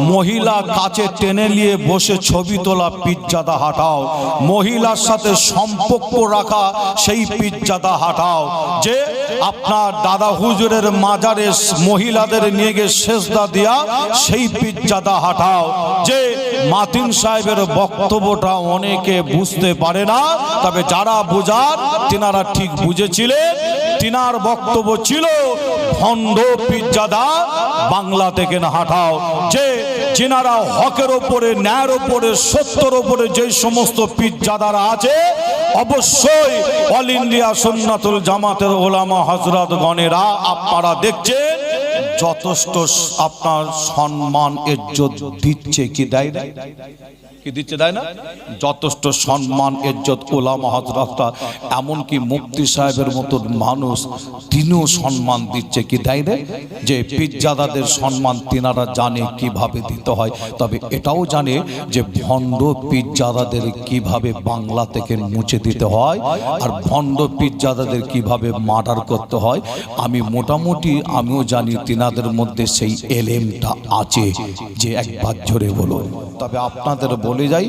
মহিলা কাছে টেনে নিয়ে বসে ছবি তোলা পিজ্জাদা হাটাও। মহিলার সাথে সম্পর্ক রাখা সেই পিজ্জাদা হাটাও। যে আপনার দাদা হুজুরের মাজারে মহিলাদের নিয়ে গিয়ে শেষদা দিয়া সেই পিজ্জাদা হাটাও। যে মাতিন সাহেবের বক্তব্যটা অনেকে বুঝতে পারে না, তবে যারা বোঝার তিনারা ঠিক বুঝেছিলেন। তিনার বক্তব্য ছিল, ভণ্ড পিজ্জাদা বাংলা থেকে না হাঁটাও। যে যিনারা হকের ওপরে, ন্যায়ের ওপরে, সত্যর ওপরে যে সমস্ত পিজ্জাদারা আছে, অবশ্যই অল ইন্ডিয়া সন্ন্যাতুল জামাতের ওলামা হজরত গণেরা আপনারা দেখছেন, যথেষ্ট আপনার সম্মান, ইজ্জত দিচ্ছে কি দেয় কি দিচ্ছে দেয় না? যথেষ্ট সম্মান, ইজ্জত ওলামা হজরতটা এমনকি মুফতি সাহেবের মতন মানুষ তিনিও সম্মান দিচ্ছে কি দেয় না যে পিজ্জাদাদের সম্মান তিনারা জানে কীভাবে দিতে হয়। তবে এটাও জানে যে ভণ্ড পিজ্জাদাদের কীভাবে বাংলা থেকে মুছে দিতে হয় আর ভণ্ড পিজ্জাদাদের কীভাবে মার্ডার করতে হয়। আমি মোটামুটি আমিও জানি তিনাদের মধ্যে সেই এলেমটা আছে, যে একবার জোরে বলুন। তবে আপনাদের বলে যাই,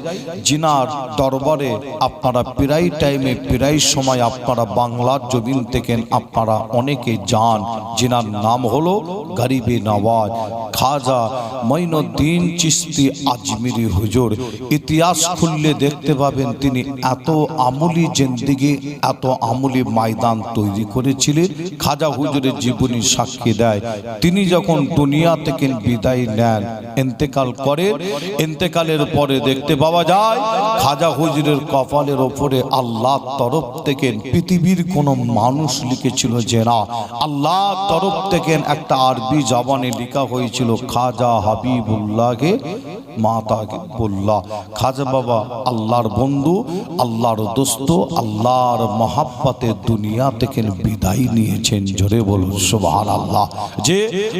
জিনার দরবারে আপনারা প্রায় টাইমে প্রায় সময় আপনারা বাংলার জমিন থেকে আপনারা অনেকে যান। জিনার নাম হলো গরিবে নওয়াজ, খাজা মঈনুদ্দিন চিস্তি আজমিরি হুজুর। ইতিহাস খুললে দেখতে পাবেন তিনি এত আমলি জিন্দিগি, এত আমলি ময়দান তৈরি করেছিলেন, খাজা হুজুরের জীবনী সাক্ষী দেয়। তিনি যখন দুনিয়া থেকে বিদায় নেন এন্তেকাল করেন এন্তেকালের পরে দেখতে পাওয়া যায়, খাজা হুজুরের কপালের ওপরে আল্লাহ তরফ থেকে পৃথিবীর কোনো মানুষ লিখেছিল না আল্লাহ তরফ থেকে একটা আরবি জবানে লেখা হয়েছিল, খাজা হাবিবুল্লাহকে খাজা বাবা আল্লাহর বন্ধু, আল্লাহর দোস্ত, আল্লাহর মহাব্বাতে দুনিয়া থেকে বিদায় নিয়েছেন, জোরে বলুন সুবহান আল্লাহ যে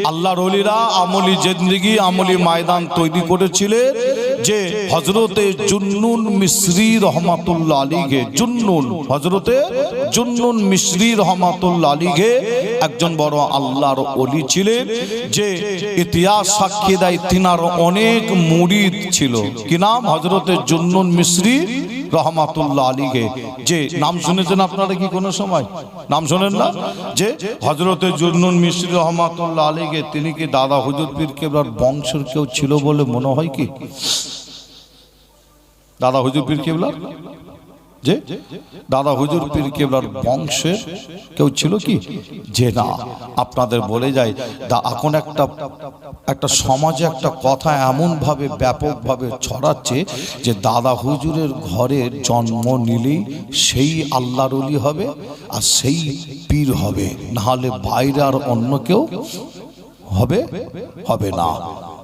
আল্লাহর অলিরা আমলি জিন্দিগি, আমলি ময়দান তৈরি করেছিলেন যে হজরতে জুন্নুন মিশ্রি রহমাতুল্লা আলীকে জুন্নুন হজরতে জুন্নুন মিশ্রি রহমাতুল্লা আলীকে একজন বড় আল্লাহর অলি ছিলেন, যে ইতিহাস সাক্ষী দেয় তিনার অনেক মুরিদ ছিল। কি নাম? হজরতে জুন্নুন মিশ্রি রহমাতুল্লাহ আলীকে যে, নাম শুনেছেন আপনারা কি কোনো সময়? নাম শোনেন না? যে হজরতে জুন্নুন মিশ্রি রহমাতুল্লাহ আলীকে তিনি কি দাদা হুজুর পীর কেবলার বংশের কেউ ছিল বলে মনে হয় কি? দাদা হুজুর পীর কেবলার? যে দাদা হুজুর পীর কেবলার বংশের কেউ ছিল কি? যে না। আপনাদের বলে যায়, দা, এখন একটা একটা সমাজে একটা কথা এমনভাবে ব্যাপকভাবে ছড়াচ্ছে যে দাদা হুজুরের ঘরে জন্ম নিলেই সেই আল্লাহর অলি হবে আর সেই পীর হবে। নাহলে বাইরে আর অন্য কেউ হবে হবে না।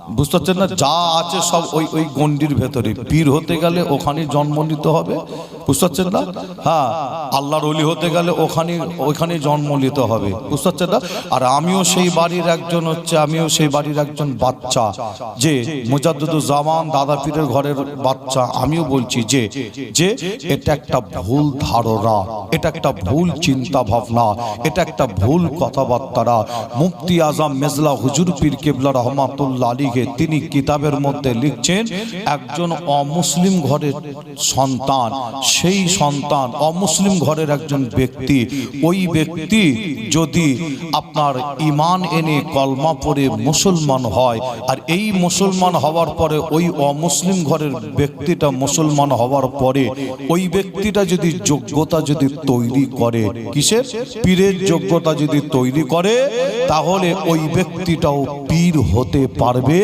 বুঝতে পারছেন না? যা আছে সব ওই ওই গন্ডির ভেতরে। পীর হতে গেলে ওখানে জন্ম নিতে হবে বুঝতে পারছেন না হ্যাঁ আল্লাহর অলি হতে গেলে ওখানে ওইখানে জন্ম নিতে হবে। বুঝতে না আর আমিও সেই বাড়ির একজন হচ্ছে, আমিও সেই বাড়ির একজন বাচ্চা। যে জামান দাদা পীরের ঘরের বাচ্চা, আমিও বলছি যে যে এটা একটা ভুল ধারণা, এটা একটা ভুল চিন্তা ভাবনা এটা একটা ভুল কথাবার্তারা। মুফতি আজম মেজলা হুজুর পীর কেবলা রহমাতুল্লাহ আলীকে তিনি কিতাবের মধ্যে লিখছেন, একজন অমুসলিম ঘরের সন্তান সেই সন্তান, অমুসলিম ঘরের একজন ব্যক্তি, ওই ব্যক্তি যদি আপনার ইমান এনে কলমা পড়ে মুসলমান হয়, আর এই মুসলমান হওয়ার পরে ওই অমুসলিম ঘরের ব্যক্তিটা মুসলমান হওয়ার পরে ওই ব্যক্তিটা যদি যোগ্যতা যদি তৈরি করে, কিসের? পীরের যোগ্যতা যদি তৈরি করে, তাহলে ওই ব্যক্তিটাও পীর হতে পারবে।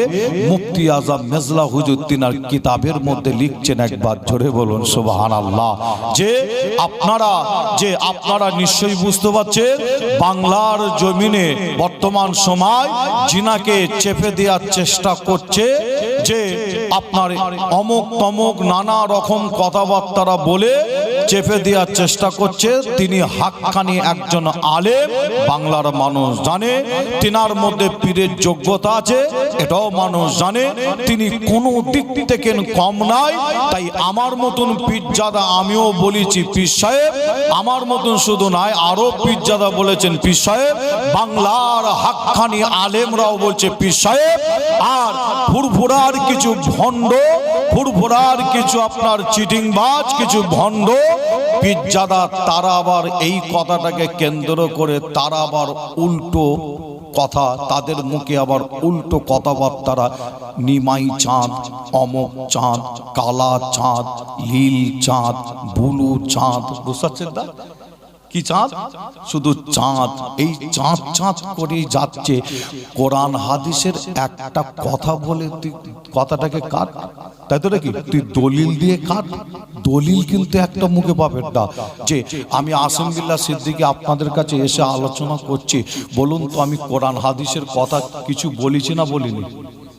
মুফতি আজম মেজলা হুজুর তিনার কিতাবের মধ্যে লিখছেন একবার, জোরে বলুন সুবাহান আল্লাহ যে আপনারা যে আপনারা নিশ্চয়ই বুঝতে পারছেন, বাংলার জমিনে বর্তমান সময় জিনাকে চেপে দেওয়ার চেষ্টা করছে, যে আপনার অমুক তমুক নানা রকম কথাবার্তারা বলে চেপে দেওয়ার চেষ্টা করছে। তিনি হাক্কানি একজন আলেম, বাংলার মানুষ জানে, তিনার মধ্যে পীরের যোগ্যতা আছে, এটাও মানুষ জানে। তিনি কোনো দিক থেকে কম নাই, তাই আমার মতন পীরজাদা আমিও বলেছি, পীর সাহেব, আমার মতন শুধু নয় আরও পীরজাদা বলেছেন, পীর সাহেব, বাংলার হাক্কানি আলেমরাও বলছে, পীর সাহেব, আর ফুরফুরার কিছু ভণ্ড, ফুরফুরার কিছু আপনার চিটিংবাজ, কিছু ভণ্ড পীরজাদা তারা আবার এই কথাটাকে কেন্দ্র করে তারা আবার উল্টো কথা, তাদের মুখে আবার উল্টো কথাবার্তারা, নিমাই চাঁদ অমক চাঁদ, কালা চাঁদ লীল চাঁদ, বুলু চাঁদ। বুঝতে কি চাঁদ? শুধু চাঁদ। এই চাঁদ চাঁদ করেই যাচ্ছে। কোরআন হাদিসের একটা কথা বলে কথাটাকে কাট। তাই তো নাকি? তুই দলিল দিয়ে কাট। দলিল কিন্তু একটা মুখে পাবেন না। যে আমি আসিম বিল্লাহ সিদ্দিকি আপনাদের কাছে এসে আলোচনা করছি। বলুন তো আমি কোরআন, হাদিসের কথা কিছু বলিছি না বলিনি?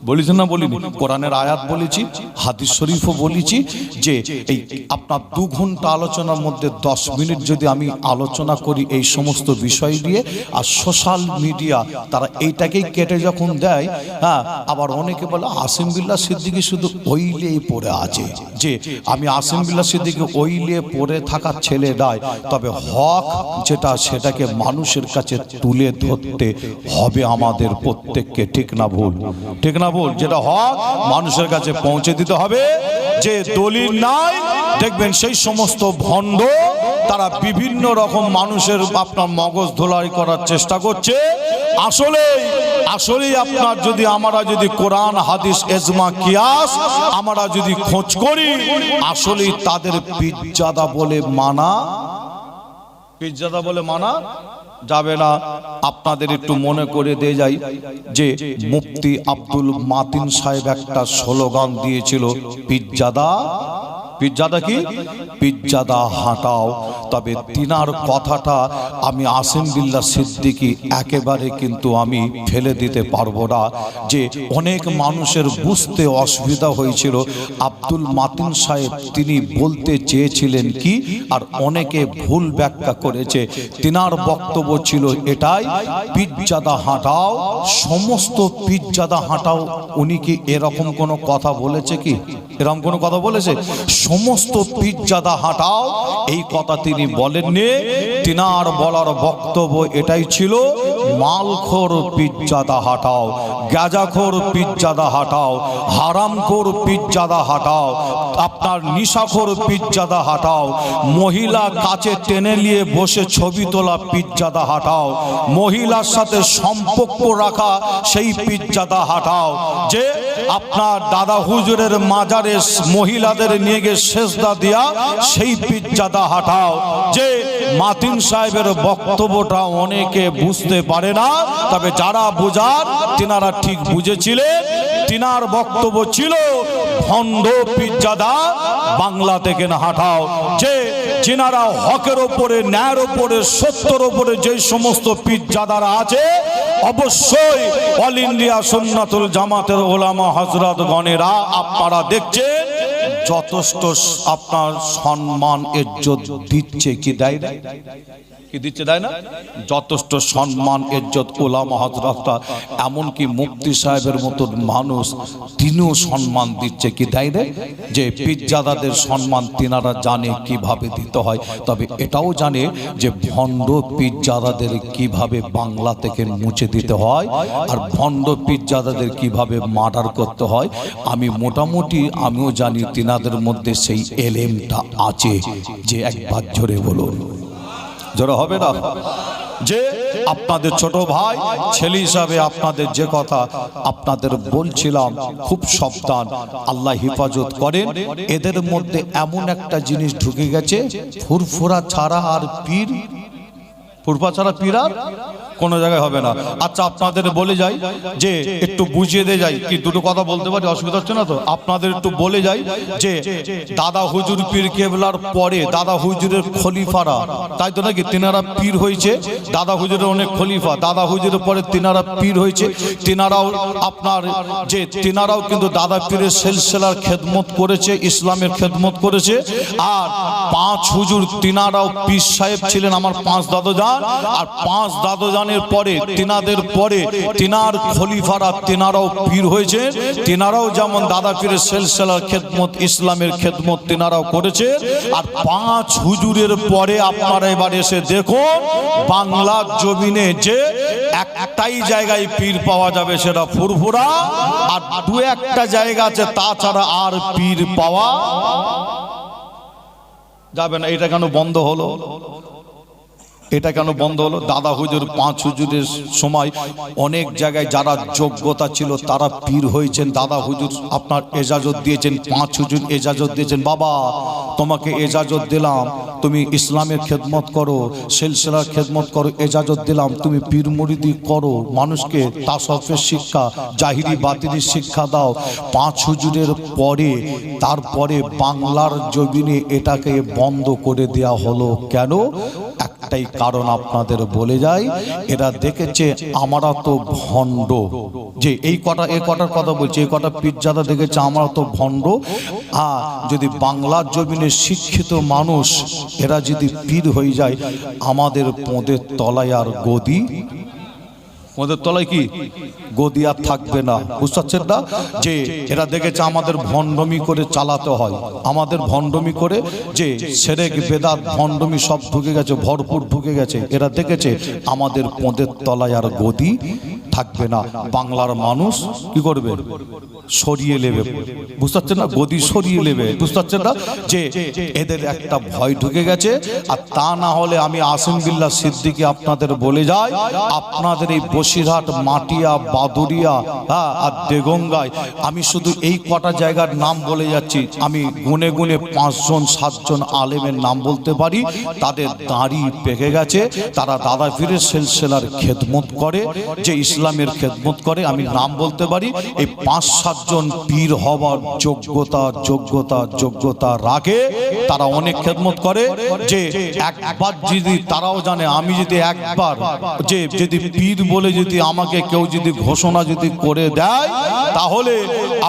বলেছি না বলিনি? কোরআনের আয়াত বলেছি, হাদিস শরীফও বলেছি যে এই আপনার দু ঘণ্টা আলোচনার মধ্যে দশ মিনিট যদি আমি আলোচনা করি এই সমস্ত বিষয় দিয়ে আর সোশ্যাল মিডিয়া তারা এইটাকেই কেটে যখন দেয় হ্যাঁ আবার অনেকে বলে আসিম বিল্লাহ সিদ্দিকি শুধু ওইলেই পড়ে আছে। যে আমি আসিম বিল্লাহ সিদ্দিকি ওইলে পড়ে থাকা ছেলে নয়, তবে হক যেটা সেটাকে মানুষের কাছে তুলে ধরতে হবে আমাদের প্রত্যেককে, ঠিক না ভুল? ঠিক না ভুল যেটা হক মানুষের কাছে পৌঁছে দিতে হবে। যে দলিল নাই, দেখবেন সেই সমস্ত ভণ্ড, তারা বিভিন্ন রকম মানুষের আপনার মগজ ধোলাই করার চেষ্টা করছে। আসলে আসলেই আপনার যদি, আমরা যদি কোরআন, হাদিস এজমা কিয়াস, আমরা যদি খোঁজ করি, আসলেই তাদের পিজ্জাদা বলে মানা। পিজ্জাদা বলে মানা? যাবে না। আপনাদের একটু মনে করে দিয়ে যাই যে মুফতি আব্দুল মাতিন সাহেব একটা স্লোগান দিয়েছিল, পিজ্জাদা পিজ্জাদা কি? পিজ্জাদা হাঁটাও। তবে তিনার কথাটা আমি আসিম বিল্লা সিদ্দিকি, একেবারে কিন্তু আমি ফেলে দিতে পারব না যে অনেক মানুষের বুঝতে অসুবিধা হয়েছিল। আব্দুল মাতিন সাহেব তিনি বলতে চেয়েছিলেন কি, আর অনেকে ভুল ব্যাখ্যা করেছে। তিনার বক্তব্য ছিল এটাই, পিজ্জাদা হাঁটাও, সমস্ত পিজ্জাদা হাঁটাও। উনি কি এরকম কোনো কথা বলেছে কি? এরকম কোনো কথা বলেছে? সমস্ত পিজ্জাদা হাঁটাও। এই কথা তিনি বলেননি। তিনার বলার বক্তব্য এটাই ছিল, মালখোর পিজ্জাদা হাঁটাও গাজাখোর পিজ্জাদা হাঁটাও, হারামখোর পিজ্জাদা হাঁটাও, আপনার নিশাখোর পিজ্জাদা হাঁটাও, মহিলা কাছে টেনে নিয়ে বসে ছবি তোলা পিজ্জাদা হাঁটাও, মহিলার সাথে সম্পর্ক রাখা সেই পিজ্জাদা হাঁটাও, যে আপনার দাদা হুজুরের মাজারে মহিলাদের নিয়ে গিয়ে শেষদা দিয়া সেই পিজ্জাদা হাঁটাও। যে মাতিন সাহেবের বক্তব্যটা অনেকে বুঝতে পারে না, তবে যারা বোঝার তিনারা ঠিক বুঝেছিলেন। তিনার বক্তব্য ছিল, ভণ্ড পিজ্জাদা বাংলা থেকে না হাঁটাও। যে যিনারা হকের ওপরে, ন্যায়ের ওপরে, সত্যর ওপরে যে সমস্ত পিজ্জাদারা আছে অবশ্যই অল ইন্ডিয়া সুন্নাতুল জামাতের ওলামা হজরত গণেরা আপনারা দেখছে যথেষ্ট আপনার সম্মান, ইজ্জত দিচ্ছে কি দেয় কি দিচ্ছে, দেয় না? যথেষ্ট সম্মান, ইজ্জত ওলামা হজরতটা এমনকি মুক্তি সাহেবের মতন মানুষ তিনিও সম্মান দিচ্ছে কি, দেয় রে যে পিজ্জাদাদের সম্মান তিনারা জানে কীভাবে দিতে হয়। তবে এটাও জানে যে ভণ্ড পিজ্জাদাদের কীভাবে বাংলা থেকে মুছে দিতে হয় আর ভণ্ড পিজ্জাদাদের কীভাবে মার্ডার করতে হয়। আমি মোটামুটি, আমিও জানি তিনাদের মধ্যে সেই এলেমটা আছে। যে একবার জোরে বলুন। জোরে হবে না। যে আপনাদের ছোট ভাই, ছেলে হিসাবে আপনাদের যে কথা আপনাদের বলছিলাম, খুব সাবধান। আল্লাহ হেফাজত করেন। এদের মধ্যে এমন একটা জিনিস ঢুকে গেছে, ফুরফুরা ছাড়া আর পীর ফুরফা ছাড়া পীর আর কোনো জায়গায় হবে না। আচ্ছা আপনাদের বলে যাই যে একটু বুঝিয়ে দিয়ে যাই। কি দুটো কথা বলতে পারি? অসুবিধা হচ্ছে না তো? আপনাদের একটু বলে যাই যে দাদা হুজুর পীর কেবলার পরে দাদা হুজুরের খলিফারা, তাই তো নাকি? তিনারা পীর হয়েছে, দাদা হুজুরের অনেক খলিফা, দাদা হুজুরের পরে তিনারা পীর হয়েছে। তিনারাও আপনার যে তিনারাও কিন্তু দাদা পীরের সেলসেলার খেদমত করেছে, ইসলামের খেদমত করেছে। আর পাঁচ হুজুর তিনারাও পীর সাহেব ছিলেন, আমার পাঁচ দাদোজান আর পাঁচ দাদোজানের পরে, তিনাদের পরে, তিনার খলিফারা তিনারাও পীর হয়েছে, তিনারাও যেমন দাদা পীরের সেলসেলার খেদমত, ইসলামের খেদমত তিনারাও করেছে। আর পাঁচ হুজুরের পরে আপনারা এবার এসে দেখুন বাংলার জমিনে যে একটাই জায়গায় পীর পাওয়া যাবে সেটা ফুরফুরা, আর দু একটা জায়গা আছে, তাছাড়া আর পীর পাওয়া যাবে না। এটা কেন বন্ধ হলো? এটা কেন বন্ধ হলো? দাদা হুজুর, পাঁচ হুজুরের সময় অনেক জায়গায় যারা যোগ্যতা ছিল তারা পীর হয়েছেন। দাদা হুজুর আপনার এজাজত দিয়েছেন, পাঁচ হুজুর এজাজত দিয়েছেন। বাবা, তোমাকে এজাজত দিলাম, তুমি ইসলামের খেদমত করো, সেলসেলার খেদমত করো, এজাজত দিলাম, তুমি পীর মুরিদি করো, মানুষকে তাসফের শিক্ষা, জাহিরি বাতিরি শিক্ষা দাও। পাঁচ হুজুরের পরে, তারপরে বাংলার জমিনে এটাকে বন্ধ করে দেয়া হলো। কেন? একটাই কারণ আপনাদের বলে যাই, এরা দেখেছে আমরা তো ভণ্ড। যে এই কটা, এ কটার কথা বলছে এই কটা পিজ্জাদা দেখেছে আমরা তো ভণ্ড। আর যদি বাংলার জমিনে শিক্ষিত মানুষ, এরা যদি পীর হয়ে যায়, আমাদের পোঁদের তলায় আর গদি ওদের তলায় কি? গদি আর থাকবে না। বুঝতে পারছেন না? যে এরা দেখেছে আমাদের ভণ্ডমি করে চালাতে হয়। আমাদের ভণ্ডমি করে যে সেরেক, বেদাত, ভণ্ডমি সব ঢুকে গেছে, ভরপুর ঢুকে গেছে। এরা দেখেছে আমাদের পোঁদের তলায় আর গদি থাকবে না। বাংলার মানুষ কি করবে? সরিয়ে নেবে। বুঝতে পারছেন না? গদি সরিয়ে নেবে। বুঝতে পারছেন না? যে এদের একটা ভয় ঢুকে গেছে, আর তা না হলে আমি আসিম বিল্লাহ সিদ্দিকি আপনাদের বলে যাই, আপনাদের এই বসিরহাট মাটিয়া বাদুরিয়া হ্যাঁ আর দেগঙ্গায় আমি শুধু এই কটা জায়গার নাম বলে যাচ্ছি। আমি গুনে গুনে পাঁচজন, সাতজন আলেমের নাম বলতে পারি। তাদের দাঁড়ি পেকে গেছে। তারা দাদা ফিরে সেলসেলার খেদমত করে। যে ইসলামের খেদমত করে, আমি নাম বলতে পারি, এই পাঁচ সাতজন পীর হওয়ার যোগ্যতা যোগ্যতা যোগ্যতা রাখে। তারা অনেক খেদমত করে যে একবার যদি তারাও জানে, আমি যদি একবার যে যদি পীর বলে যদি আমাকে কেউ যদি ঘোষণা যদি করে দেয়, তাহলে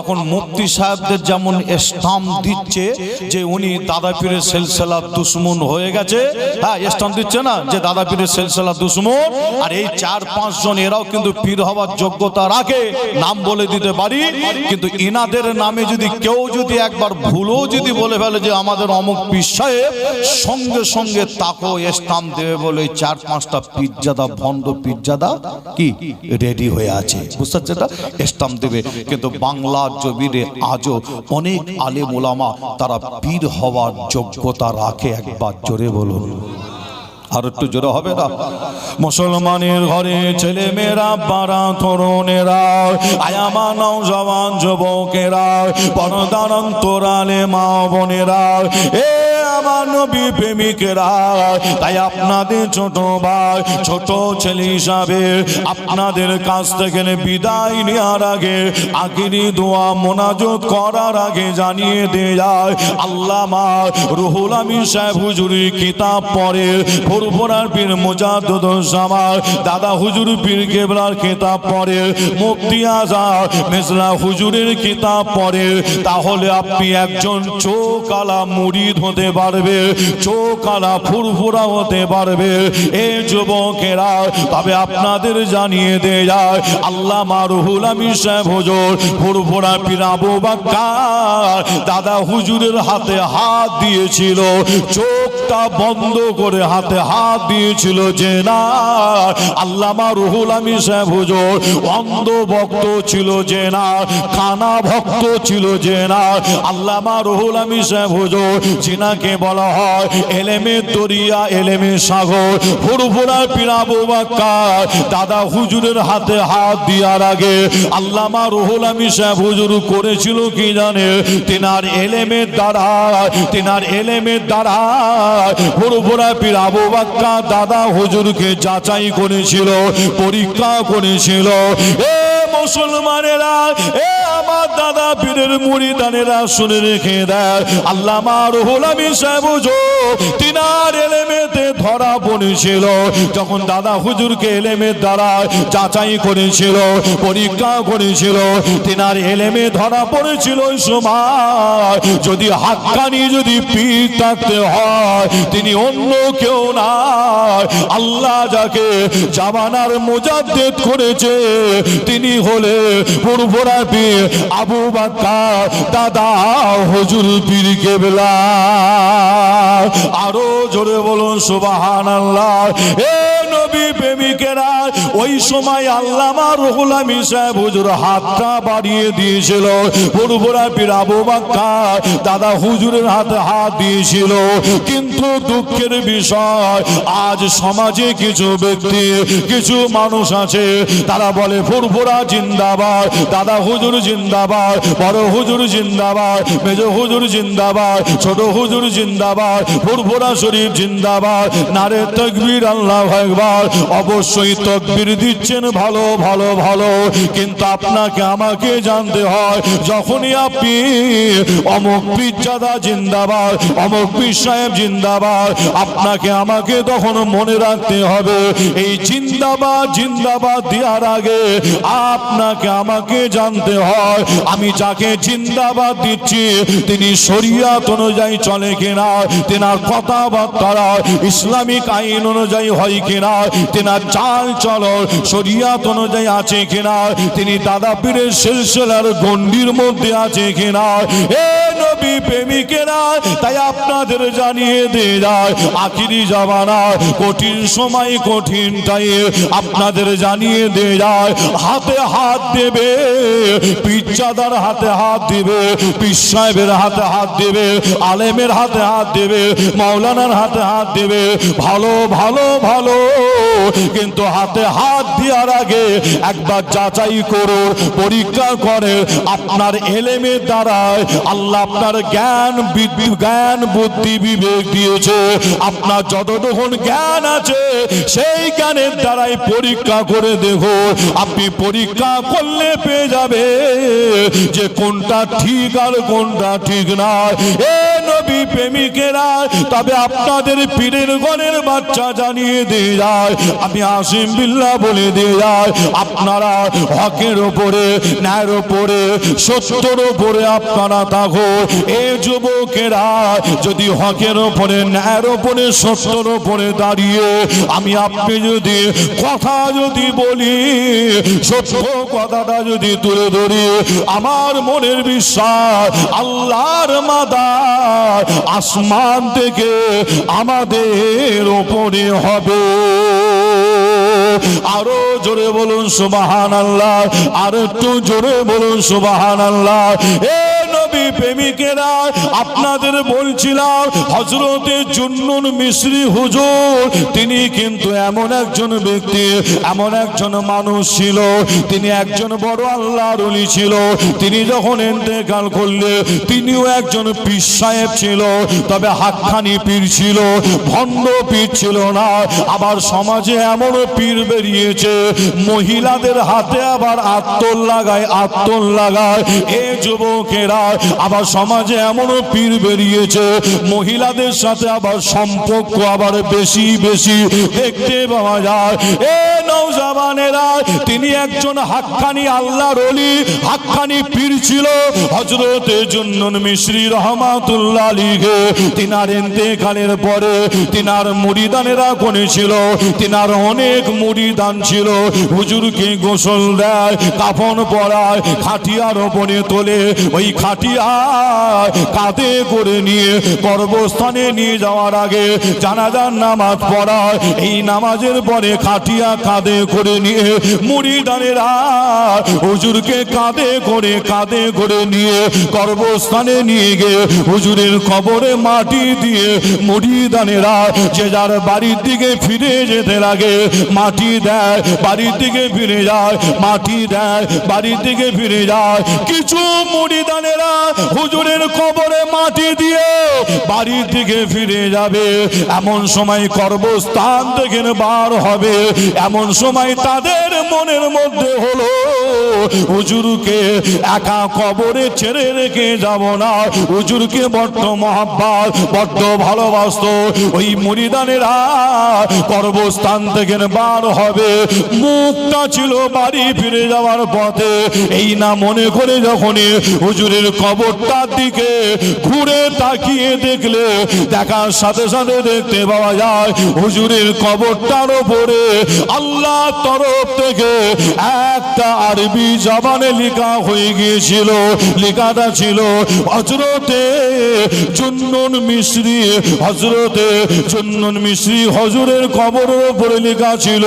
এখন মুফতি সাহেবদের যেমন স্টাম্প দিচ্ছে যে উনি দাদা পীরের সেলসেলা দুশ্মন হয়ে গেছে। হ্যাঁ স্টাম্প দিচ্ছে না যে দাদা পীরের সেলসেলা দুশ্মন। আর এই চার, পাঁচ জন, এরাও কিন্তু পীর হওয়ার যোগ্যতা রাখে নাম বলে দিতে পারি। কিন্তু ইনাদের নামে যদি কেউ যদি একবার ভুলও যদি বলে ফেলে যে আমাদের অমুক পীর সাহেব সঙ্গে সঙ্গে তাকেও স্টাম্প দেবে বলে চার পাঁচটা পিজ্জাদা ভণ্ড পিজ্জাদা কি? রেডি হয়ে আছে। বুঝতে পারছেন না দেবে। কিন্তু বাংলার জমিনে আজও অনেক আলেম ওলামা তারা পীর হওয়ার যোগ্যতা রাখে। একবার জোরে বলুন। আর একটু জোরে হবে না? মুসলমানের ঘরে ছেলে মেয়েরা পাড়া তরুণেরা আয়ামা নৌজওয়ান যুবকেরা পরদার অন্তরালে মা বোনেরা, এ আমার নবী প্রেমিকেরা। তাই আপনাদের ছোট ভাই, ছোট ছেলে হিসাবে আপনাদের কাছ থেকে বিদায় নেওয়ার আগে দোয়া মোনাজত করার আগে জানিয়ে দিয়ে যায় রুহুল সাহেব কিতাব পড়ে ফুরফুরার পীর দাদা হুজুর পীর কেবলার কিতাব পড়ে, মুফতি আজাদ মেজলা হুজুরের কিতাব পড়ে। তাহলে আপনি একজন চোকালা মুরিদ হতে পারবে চোকালা ফুরফুরা হতে পারবে। এ যুবকেরা, তবে আপনাদের জানিয়ে দে যায়, আল্লাহ মারুহুল আমি সাহেব হুজুর ফুরফুরা পীর আবু বাক্কার দাদা হুজুরের হাতে হাত দিয়েছিল, চোখটা বন্ধ করে হাতে হাত দিয়েছিল যে না আল্লামা রুহুল আমি সাহেব হুজুর অন্ধ ভক্ত ছিল যে না কানা ভক্ত ছিল যে না আল্লামা রুহুল আমি সাহেব হুজুর জিনাকে বলা হয়, এলেমে দরিয়া, এলেমে সাগর ফুরফুরা পিরাবু বাক্কার দাদা হুজুরের হাতে হাত দেওয়ার আগে আল্লামা রুহুল আমি সাহেব হুজুর করেছিল কি জানে? তেনার এলেমের দ্বারা তেনার এলেমের দ্বারা ফুরফুরা পিরাবু বাক্কা দাদা হুজুরকে যাচাই করেছিল, পরীক্ষা করেছিল। এ মুসলমানেরা, এ আমার দাদা পীরের মুড়িদানেরা শুনে রেখে দেয়। আল্লাহ রুহুল আমি সাহেব তিনার এলেমেতে ধরা পড়েছিল। যখন দাদা হুজুরকে এলেমের দ্বারা যাচাই করেছিল, পরীক্ষা করেছিল, তিনার এলেমে ধরা পড়েছিল ওই সময়। যদি হাক্কানি যদি পীর থাকতে হয়, তিনি অন্য কেউ না। আল্লাহ যাকে জামানার মোজাদ্দেদ করেছে, তিনি হলে পূর্বরা পীর আবু বাক্কা দাদা হজুর পীর কেবলা। আরও জোরে বলুন সুবাহান আল্লাহ এ নবী ওই সময় আল্লামা রহুল আমি সাহেব হুজুর হাতটা বাড়িয়ে দিয়েছিল। পূর্বরা পীর আবু বাক্কা দাদা হুজুরের হাতে হাত দিয়েছিল। কিন্তু দুঃখের বিষয়, আজ সমাজে কিছু ব্যক্তি, কিছু মানুষ আছে, তারা বলে, ফুরফুরা জিন্দাবাদ, দাদা হুজুর জিন্দাবাদ, বড় হুজুর জিন্দাবাদ, মেজ হুজুর জিন্দাবাদ, ছোট হুজুর জিন্দাবাদ, ফুরফুরা শরীফ জিন্দাবাদ। নারে তকবীর, আল্লাহ একবার অবশ্যই তকবীর দিচ্ছেন ভালো ভালো ভালো। কিন্তু আপনাকে আমাকে জানতে হয়, যখনই আপনি অমুক পিজ্জাদা জিন্দাবাদ, অমুক পীর সাহেব জিন্দাবাদ, আপনাকে আমাকে তখন মনে রাখতে হবে, এই জিন্দাবাদ জিন্দাবাদ দেওয়ার আগে আপনাকে আমাকে জানতে হয়, আমি যাকে জিন্দাবাদ দিচ্ছি, তিনি শরিয়াত অনুযায়ী চলে কিনা, তেনার কথাবার্তা ইসলামিক আইন অনুযায়ী হয় কিনা, তেনার চাল চলন শরিয়াত অনুযায়ী আছে কিনা? তিনি দাদা পীরের সিলসিলার গণ্ডির মধ্যে আছে কিনা? এ নবী প্রেমিকেরা, তাই আপনাদের জানিয়ে দিয়ে যায়, আখিরি জামানা কঠিন সময়, কঠিন টাইম আপনাদের জানিয়ে দিয়ে যায়, হাতে হাত দেবে পিচ্চাদার হাতে হাত দিবে, পীর সাহেবের হাতে হাত দেবে, আলেমের হাতে হাত দেবে, মাওলানার হাতে হাত দেবে, ভালো ভালো ভালো, কিন্তু হাতে হাত দেওয়ার আগে একবার যাচাই করুন, পরীক্ষা করে আপনার এলেমের দ্বারায় আল্লাহ আপনার জ্ঞান জ্ঞান বুদ্ধি বিবেক দিয়েছে। আপনার যতটুকুন জ্ঞান আছে, সেই জ্ঞানের দ্বারাই পরীক্ষা করে দেখো আপনি পরীক্ষা করলে পেয়ে যাবে যে কোনটা ঠিক আর কোনটা ঠিক না এ নবী প্রেমিকেরা, তবে আপনাদের পীরের গণের বাচ্চা জানিয়ে দিয়ে যায়, আমি আসিম বিল্লাহ বলে দিয়ে যায়, আপনারা হকের ওপরে, ন্যায়ের ওপরে, সত্যর ওপরে আপনারা থাকো। এ যুবকেরা, যদি হকের ওপরে, ন্যায়ের ওপরে, সত্যর ওপরে দাঁড়িয়ে, আমি আপনি যদি কথা যদি বলি, সত্য কথাটা যদি তুলে ধরি, আমার মনের বিশ্বাস আল্লাহর মাদার আসমান থেকে আমাদের ওপরে হবে। আরও জোরে বলুন সুবাহান আল্লাহ আর একটু জোরে বলুন সুবাহান আল্লাহ নবী প্রেমিকেরা, আপনাদের বলছিলাম হজরতে জুন্নুন মিশ্রি হুজুর, তিনি কিন্তু এমন একজন ব্যক্তি, এমন একজন মানুষ ছিল, তিনি একজন বড় আল্লাহর অলি ছিল, তিনি যখন এন্তেকাল করলে, তিনিও একজন পীর সাহেব ছিল, তবে হাক্কানি পীর ছিল, ভণ্ড পীর ছিল না, আবার সমাজে এমনও পীর বেরিয়েছে, মহিলাদের হাতে আবার আত্মল লাগায় আত্মল লাগায় এ যুবকেরা আবার সমাজে এমনও পীর বেরিয়েছে। মহিলাদের সাথে আবার সম্পর্ক আবার বেশি বেশি। দেখতে পাওয়া যায়। এ নৌজাবানেরা, তিনি একজন হাক্কানি আল্লাহর অলি হাক্কানি পীর ছিল। হজরতে জুন্নুন মিশ্রি রহমাতুল্লাহ লিগে তিনার এন্তেকালের পরে তিনার মুড়িদানেরা কোনে ছিল। তিনার অনেক মুড়িদান ছিল। হুজুরকে গোসল দেয়, কাফন পরায়, খাটিয়ার ওপরে তোলে। ওই খাটিয়া খাটিয়া কাঁধে করে নিয়ে গর্ভস্থানে নিয়ে যাওয়ার আগে জানাজার নামাজ পড়ায়। এই নামাজের পরে খাটিয়া কাঁধে করে নিয়ে হুজুরকে কাঁধে করে কাঁধে করে নিয়ে গর্ভস্থানে নিয়ে গিয়ে হুজুরের মাটি দিয়ে মুড়িদানেরা যে যার বাড়ির দিকে ফিরে যেতে লাগে, মাটি দেয়, বাড়ির দিকে ফিরে যায়, মাটি দেয়, বাড়ির দিকে ফিরে যায়। কিছু মুড়িদানেরা হুজুরের কবরে মাটি দিয়ে বাড়ির দিকে ফিরে যাবে। এমন সময় কর্মস্থান থেকে বার হবে। এমন সময় তাদের মনের মধ্যে হলো, হুজুরকে একা কবরে ছেড়ে রেখে যাব না। হুজুরকে বড্ড মহাব্বাত, বড্ড ভালোবাসত। ওই মুড়িদানেরা কর্মস্থান থেকে বার হবে। মুখটা ছিল বাড়ি ফিরে যাওয়ার পথে। এই না মনে করে যখনই হুজুরের কবরটার দিকে ঘুরে তাকিয়ে দেখলে, দেখার সাথে সাথে দেখতে পাওয়া যায়, হুজুরের কবরটার ওপরে আল্লাহ তরফ থেকে একটা আরবি জবানে লেখা হয়ে গিয়েছিল। লেখাটা ছিল হজরতে চুন্নন মিশ্রি হজরতে চুন্নন মিশ্রি হজুরের কবরের ওপরে লেখা ছিল,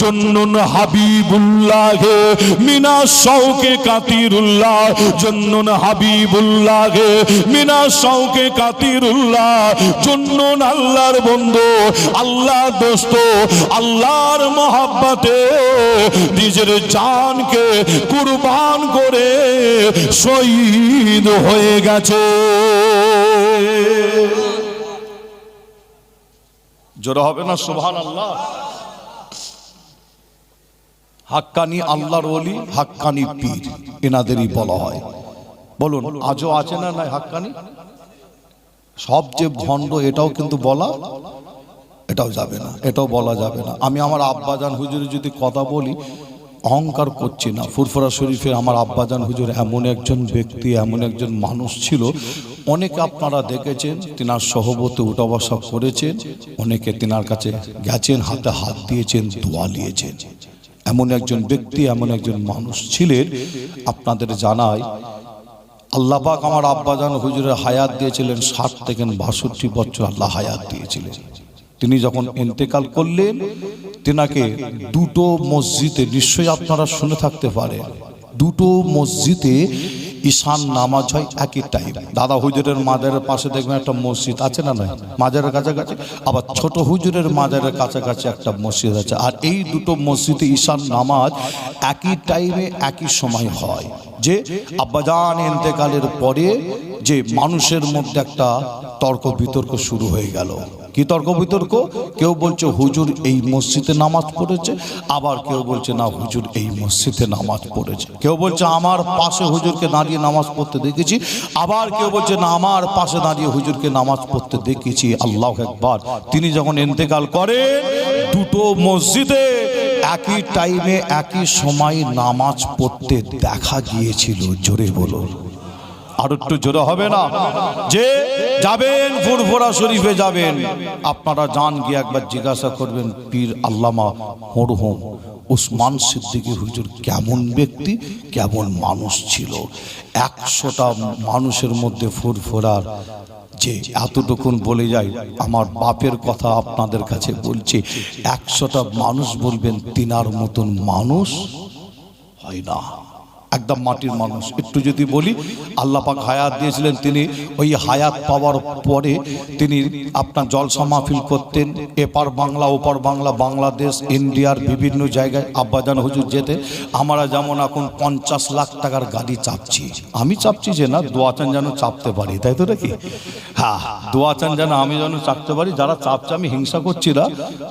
চুন্নন হাবিবুল্লাহ মিনা শৌকে কাতিরুল্লাহ, চুন্নন হাবিবুল্লাহ মিনা শৌকে কাতিরুল্লাহ চুন্নন আল্লাহর বন্ধু আল্লাহ দোস্ত, আল্লাহর মহাব্বাতে নিজের জানকে কুরবান করে শহীদ হয়ে গেছে। জোরে হবে না? সুবহান আল্লাহ হাক্কানি আল্লাহর ওলি, হাক্কানি পীর, এনাদেরই বলা হয়। বলুন আজও আছে না নাই হাক্কানি? সবচেয়ে ভণ্ড এটাও কিন্তু বলা এটাও যাবে না এটাও বলা যাবে না। আমি আমার আব্বাজান হুজুরের যদি কথা বলি অহংকার করছি না। ফুরফুরা শরীফে আমার আব্বাজান হুজুর এমন একজন ব্যক্তি এমন একজন মানুষ ছিল। অনেকে আপনারা দেখেছেন তিনার সহবতে উঠা বসা করেছেন। অনেকে তিনার কাছে গেছেন হাতে হাত দিয়েছেন দোয়া নিয়েছেন। এমন একজন ব্যক্তি এমন একজন মানুষ ছিলেন। আপনাদের জানায় আল্লাহ পাক আমার আব্বাজান হুজুরের হায়াত দিয়েছিলেন ষাট থেকে বাষট্টি বছর আল্লাহ হায়াত দিয়েছিলেন। তিনি যখন ইন্তেকাল করলেন, তেনাকে দুটো মসজিদে, নিশ্চয়ই আপনারা শুনে থাকতে পারে দুটো মসজিদে ঈশান নামাজ হয় একই টাইম দাদা হুজুরের মাজারের পাশে দেখবেন একটা মসজিদ আছে না নয় মাজারের কাছাকাছি? আবার ছোট হুজুরের মাজারের কাছাকাছি একটা মসজিদ আছে। আর এই দুটো মসজিদে ঈশান নামাজ একই টাইমে একই সময় হয়। যে আব্বাজান ইন্তেকালের পরে যে মানুষের মধ্যে একটা তর্ক বিতর্ক শুরু হয়ে গেল। কি তর্ক বিতর্ক? কেউ বলছে, হুজুর এই মসজিদে নামাজ পড়েছে। আবার কেউ বলছে, না, হুজুর এই মসজিদে নামাজ পড়েছে। কেউ বলছে, আমার পাশে হুজুরকে দাঁড়িয়ে নামাজ পড়তে দেখেছি। আবার কেউ বলছে, না, আমার পাশে দাঁড়িয়ে হুজুরকে নামাজ পড়তে দেখেছি। আল্লাহ একবার তিনি যখন ইন্তেকাল করেন, দুটো মসজিদে একই টাইমে একই সময় নামাজ পড়তে দেখা গিয়েছিল। জোরে বলুন। আর একটু জোরে হবে না? যে যাবেন, ফুরফুরা শরীফে যাবেন। আপনারা যান গিয়ে একবার জিজ্ঞাসা করবেন, পীর আল্লামা মরহুম উসমান সিদ্দিকী হুজুর কেমন ব্যক্তি, কেমন মানুষ ছিল? একশোটা মানুষের মধ্যে ফুরফুরার যে এতটুকুন বলে যাই, আমার বাপের কথা আপনাদের কাছে বলছি, একশোটা মানুষ বলবেন, তিনার মতন মানুষ হয় না। একদম মাটির মানুষ। একটু যদি বলি, আল্লাহ পাক হায়াত দিয়েছিলেন তিনি, ওই হায়াত পাওয়ার পরে তিনি আপনার জলসা মাহফিল করতেন। এপার বাংলা, ওপার বাংলা, বাংলাদেশ, ইন্ডিয়ার বিভিন্ন জায়গায় আব্বাজান হুজুর যেতে। আমরা যেমন এখন পঞ্চাশ লাখ টাকার গাড়ি চাপছি। আমি চাপছি যে না দোয়াচান যেন চাপতে পারি, তাই তো নাকি? হ্যাঁ দোয়াচান যেন আমি যেন চাপতে পারি। যারা চাপছে, আমি হিংসা করছি না।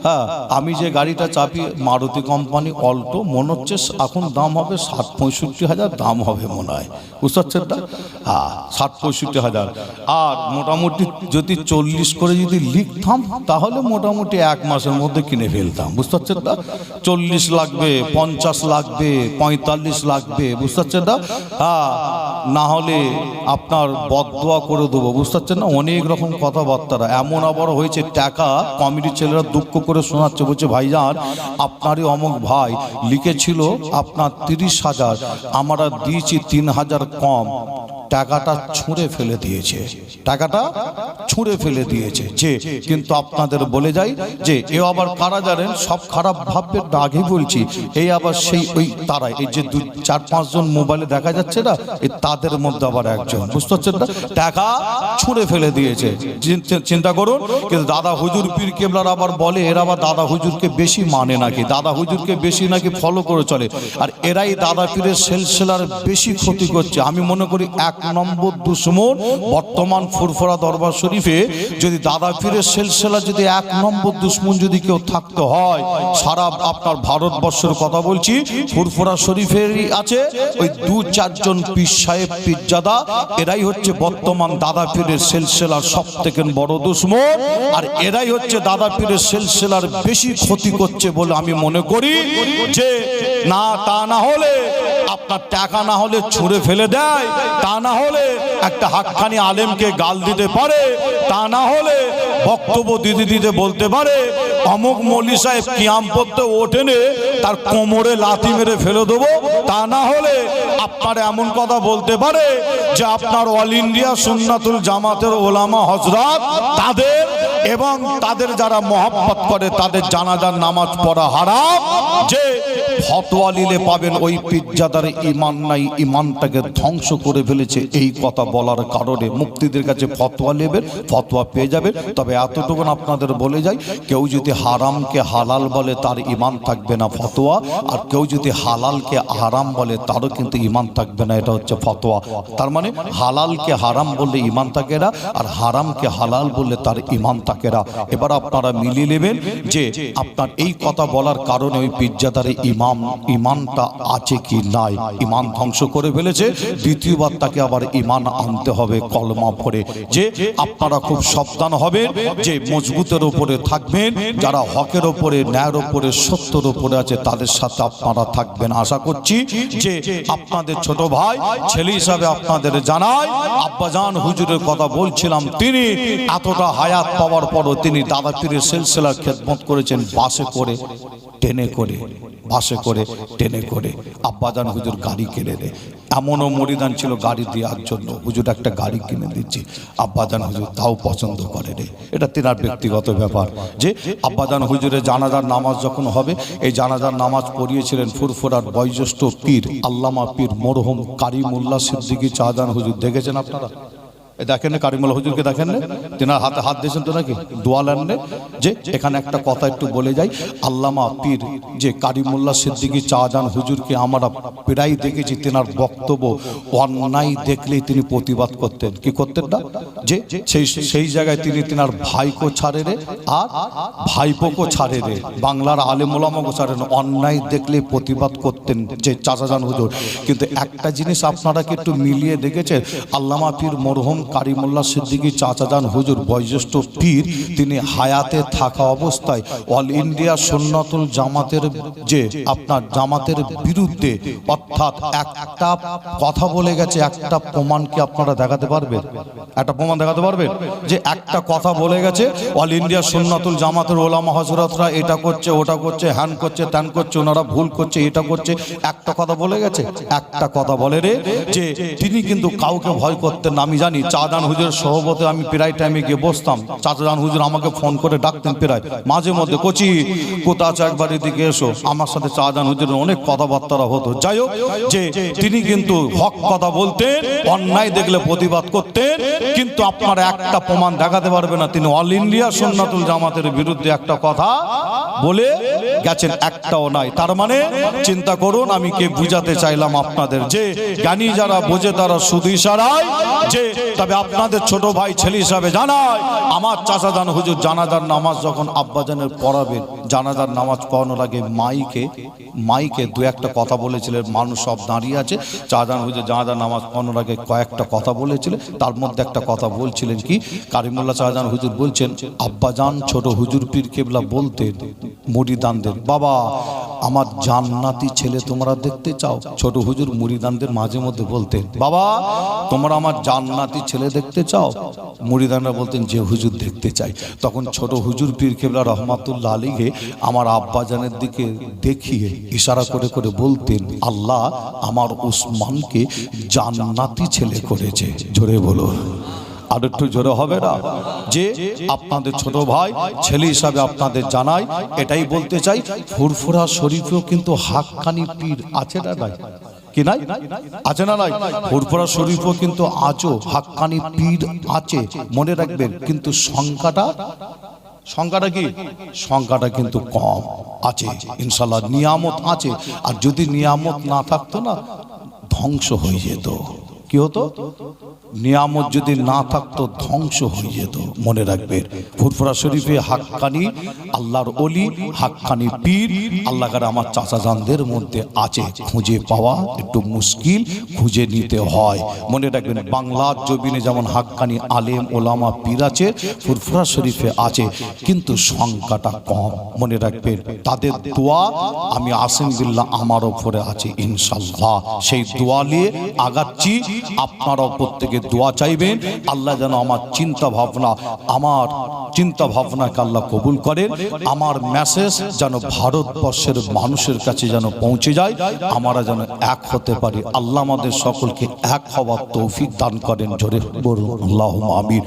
হ্যাঁ আমি যে গাড়িটা চাপি, মারুতি কোম্পানি অল্টো মনে হচ্ছে এখন দাম হবে ষাট পঁয়ষট্টি হাজার, দাম হবে মনে হয়। বুঝতে পারছেন না? হ্যাঁ ষাট, পঁয়ষট্টি হাজার। আর মোটামুটি যদি চল্লিশ করে যদি লিখতাম, তাহলে মোটামুটি এক মাসের মধ্যে কিনে ফেলতাম। বুঝতে পারছেন না? চল্লিশ লাগবে, পঞ্চাশ লাগবে, পঁয়তাল্লিশ লাগবে। বুঝতে পারছেন না? হ্যাঁ না হলে আপনার বদোয়া করে দেবো। বুঝতে পারছেন না? অনেক রকম কথাবার্তারা। এমন আবার হয়েছে, টাকা কমিটির ছেলেরা দুঃখ করে শোনাচ্ছে। বলছে, ভাইজান, আপনারই অমুক ভাই লিখেছিল আপনার তিরিশ হাজার। আমরা দিয়েছি তিন হাজার কম। টাকাটা ছুঁড়ে ফেলে দিয়েছে। টাকাটা ছুঁড়ে ফেলে দিয়েছে। যে, কিন্তু আপনাদের বলে যাই যে, এ আবার কারা জানেন? সব খারাপ ভাববেন না আগে বলছি। এই আবার সেই ওই তারা এই যে দু চার পাঁচজন মোবাইলে দেখা যাচ্ছে না এই তাদের মধ্যে আবার একজন। বুঝতে পারছেন না? টাকা ছুঁড়ে ফেলে দিয়েছে। চিন্তা করুন, কিন্তু দাদা হুজুর পীর কেবলার আবার বলে, এরা আবার দাদা হুজুরকে বেশি মানে নাকি? দাদা হুজুরকে বেশি নাকি ফলো করে চলে? আর এরাই দাদা পীরের সেলসেলার বেশি ক্ষতি করছে। আমি মনে করি এক নম্বর দুশ্মন, বর্তমান ফুরফুরা দরবার শরীফে যদি দাদা পীরের সেলসেলা যদি এক নম্বর দুশ্মন যদি কেউ থাকতে হয়, সারা আপনার ভারতবর্ষের কথা বলছি, ফুরফুরা শরীফেরই আছে, ওই দু চারজন পীর সাহেব, পীরজাদা, এরাই হচ্ছে বর্তমান দাদা পীরের সেলসেলার সব থেকে বড় দুশ্মন, আর এরাই হচ্ছে দাদা পীরের সেলসেলার বেশি ক্ষতি করছে বলে আমি মনে করি যে, না তা না হলে আপনার টাকা না হলে ছুঁড়ে ফেলে দেয়, তা না হলে একটা হাক্কানি আলেমকে গাল দিতে পারে, তা না হলে বক্তব্য দিতে দিতে বলতে পারে। অমুক মলি সাহেব কিয়াম পড়তে ওঠেনে, তার কোমরে লাথি মেরে ফেলে দেবো, তা না হলে আপনার এমন কথা বলতে পারে যে আপনার অল ইন্ডিয়া সুন্নাতুল জামাতের ওলামা হজরত তাদের এবং তাদের যারা মহাব্বত করে তাদের জানাজার নামাজ পড়া হারাম, যে ফতোয়া নিলে পাবেন ওই পিজ্জাদার ইমান নাই ইমানটাকে ধ্বংস করে ফেলেছে। এই কথা বলার কারণে মুক্তিদের কাছে ফতোয়া নেবেন, ফতোয়া পেয়ে যাবেন। তবে এতটুকু আপনাদের বলে যাই, কেউ যদি হারামকে হালাল বলে তার ইমান থাকবে না ফতোয়া, আর কেউ যদি হালালকে হারাম বলে তারও কিন্তু ইমান থাকবে না, এটা হচ্ছে ফতোয়া। তার মানে হালালকে হারাম বললে ইমান থাকে না, আর হারামকে হালাল বললে তার ইমান থাকে না। এবার আপনারা মিলিয়ে নেবেন যে আপনার এই কথা বলার কারণে ওই পিজ্জাদারে ইমাম ইমানটা আছে কি নাই? ইমান ধ্বংস করে ফেলেছে, দ্বিতীয়বার তাকে আবার ইমান আনতে হবে কলমা পড়ে যে আপনারা খুব সাবধান হবেন, যে মজবুতের ওপরে থাকবেন, যারা হকের ওপরে ন্যায়ের ওপরে সত্যের ওপরে আছে, তাদের সাথে আপনারা থাকবেন। আশা করছি যে আপনাদের ছোট ভাই, ছেলে হিসাবে আপনাদের জানায় আব্বাজান হুজুরের কথা বলছিলাম তিনি, এতটা হায়াত পাওয়ার পরও তিনি দাদা পীরের সিলসিলার খেদমত করেছেন বাসে করে টেনে করে, বাসে করে, টেনে করে। আব্বাজান হুজুর গাড়ি কিনে দেয়। এমনও মরিদান ছিল গাড়ি দেওয়ার জন্য। হুজুর একটা গাড়ি কিনে দিচ্ছি। আব্বাজান হুজুর তাও পছন্দ করে রে। এটা তেনার ব্যক্তিগত ব্যাপার। যে আব্বাজান হুজুরের জানাজার নামাজ যখন হবে, এই জানাজার নামাজ পড়িয়েছিলেন ফুরফুরার বয়োজ্যেষ্ঠ পীর আল্লামা পীর মরহুম কারিমুল্লাহ সিদ্দিকী চাহাজান হুজুর। দেখেছেন আপনারা? দেখেন না, কারিমুল হুজুরকে দেখেন না? তেনার হাতে হাত দিয়েছেন তো নাকি? দোয়া নেন যে এখানে একটা কথা একটু বলে যাই, আল্লামা পীর যে কারিমুল্লাহ সিদ্দিকী চাহাজান হুজুরকে আমরা প্রায় দেখেছি, তেনার বক্তব্য অন্যায় দেখলেই তিনি প্রতিবাদ করতেন। কি করতেন না? যে সেই সেই জায়গায় তিনি তেনার ভাইকো ছাড়ে রে, আর ভাইপোকো ছাড়ে রে। বাংলার আলেমুলামাকো ছাড়ে না অন্যায় দেখলে প্রতিবাদ করতেন যে চাচাজান হুজুর। কিন্তু একটা জিনিস আপনারা কি একটু মিলিয়ে দেখেছেন, আল্লামা পীর মরহুম কারিমুল্লাহ সিদ্দিকী চাচাজান হুজুর বয়োজ্যেষ্ঠ পীর, তিনি হায়াতে থাকা অবস্থায় অল ইন্ডিয়া সুন্নাতুল জামাতের যে আপনার জামাতের বিরুদ্ধে অর্থাৎ একটা কথা বলে গেছে, একটা প্রমাণ কি আপনারা দেখাতে পারবেন? একটা প্রমাণ দেখাতে পারবেন? যে একটা কথা বলে গেছে, অল ইন্ডিয়া সুন্নাতুল জামাতের ওলামা হজরতরা এটা করছে, ওটা করছে, হ্যান করছে, ত্যান করছে, ওনারা ভুল করছে, এটা করছে, একটা কথা বলে গেছে? একটা কথা বলে রে যে তিনি কিন্তু কাউকে ভয় করতেন আমি জানি চাঁদান হুজুরের সহবতে আমি প্রায় টাইমে গিয়ে বসতাম। চাচাজান হুজুর আমাকে ফোন করে ডাকতেন প্রায়। মাঝে মধ্যে, কচি, কোথা আছে একবার এদিকে এসো। আমার সাথে চাঁদান হুজুরের অনেক কথাবার্তা হতো। যাই হোক, যে তিনি কিন্তু হক কথা বলতেন, অন্যায় দেখলে প্রতিবাদ করতেন, কিন্তু আপনার একটা প্রমাণ দেখাতে পারবে না। তিনি অল ইন্ডিয়া সুন্নাতুল জামাতের বিরুদ্ধে একটা কথা বলে গেছেন একটাও নাই। তার মানে চিন্তা করুন, আমি কে বুঝাতে চাইলাম আপনাদের যে, জ্ঞানী যারা বোঝে তারা শুধু ইশারায় যে, তবে আপনাদের ছোট ভাই ছেলে হিসাবে জানায়, আমার চাচাজান হুজুর জানাজার নামাজ যখন আব্বাজানের পড়াবেন, জানাজার নামাজ পড়ানোর আগে মাইকে মাইকে দু একটা কথা বলেছিলেন, মানুষ সব দাঁড়িয়ে আছে। চাচাজান হুজুর জানাজার নামাজ পড়ানোর আগে কয়েকটা কথা বলেছিলেন, তার মধ্যে একটা কথা বলছিলেন কি, কারিমুল্লাহ চাচাজান হুজুর বলছেন, আব্বাজান ছোট হুজুর পীর কেবলা বলতেন, মুড়িদানদের বাবা, আমার জান্নাতি ছেলে তোমরা দেখতে চাও। ছোট হুজুর মুড়িদানদের মাঝে মধ্যে বলতেন, বাবা, তোমরা আমার জান্নাতি ছেলে দেখতে চাও? মুড়িদানরা বলতেন, যে হুজুর দেখতে চাই। তখন ছোট হুজুর পীর কেবলা রহমাতুল্লাহ আলীকে আমার আব্বাজানের দিকে দেখিয়ে ইশারা করে করে বলতেন, আল্লাহ আমার উসমানকে জান্নাতি ছেলে করেছে। জোরে বলো আর একটু জোরে হবে না। যে আপনাদের ছোট ভাই, ছেলে হিসাবে আপনাদের জানাই, এটাই বলতে চাই, ফুরফুরা শরীফেও কিন্তু হাক্কানি পীর আছে না নাই? কি নাই? আছে না নাই? ফুরফুরা শরীফও কিন্তু আজও হাক্কানি পীর আছে, মনে রাখবেন। কিন্তু সংখ্যাটা? সংখ্যাটা কি? সংখ্যাটা কিন্তু কম আছে ইনশাল্লাহ নিয়ামত আছে। আর যদি নিয়ামত না থাকতো না, ধ্বংস হয়ে যেত। কি হতো? নিয়ামত যদি না থাকতো ধ্বংস হয়ে যেত। মনে রাখবেন ফুরফুরা শরীফে হাক্কানি, আল্লাহর অলি হাক্কানি পীর আল্লাহর আমার চাচা জানদের মধ্যে আছে। খুঁজে পাওয়া একটু মুশকিল, খুঁজে নিতে হয়। মনে রাখবেন, বাংলার জমিনে যেমন হাক্কানি আলেম, ওলামা, পীর আছে, ফুরফুরা শরীফে আছে, কিন্তু সংখ্যাটা কম। মনে রাখবেন, তাদের দোয়া, আমি আসিম বিল্লাহ আমার ওপরে আছে, ইনশাল্লাহ। সেই দোয়া নিয়ে আগাচ্ছি, আপনারাও প্রত্যেকে দোয়া চাইবেন। আল্লাহ যেন আমার চিন্তা ভাবনা আমার চিন্তা ভাবনাকে আল্লাহ কবুল করেন। আমার মেসেজ যেন ভারতবর্ষের মানুষের কাছে যেন পৌঁছে যায়। আমরা যেন এক হতে পারি। আল্লাহ আমাদের সকলকে এক হওয়ার তৌফিক দান করেন। জোরে বলুন আল্লাহ আমির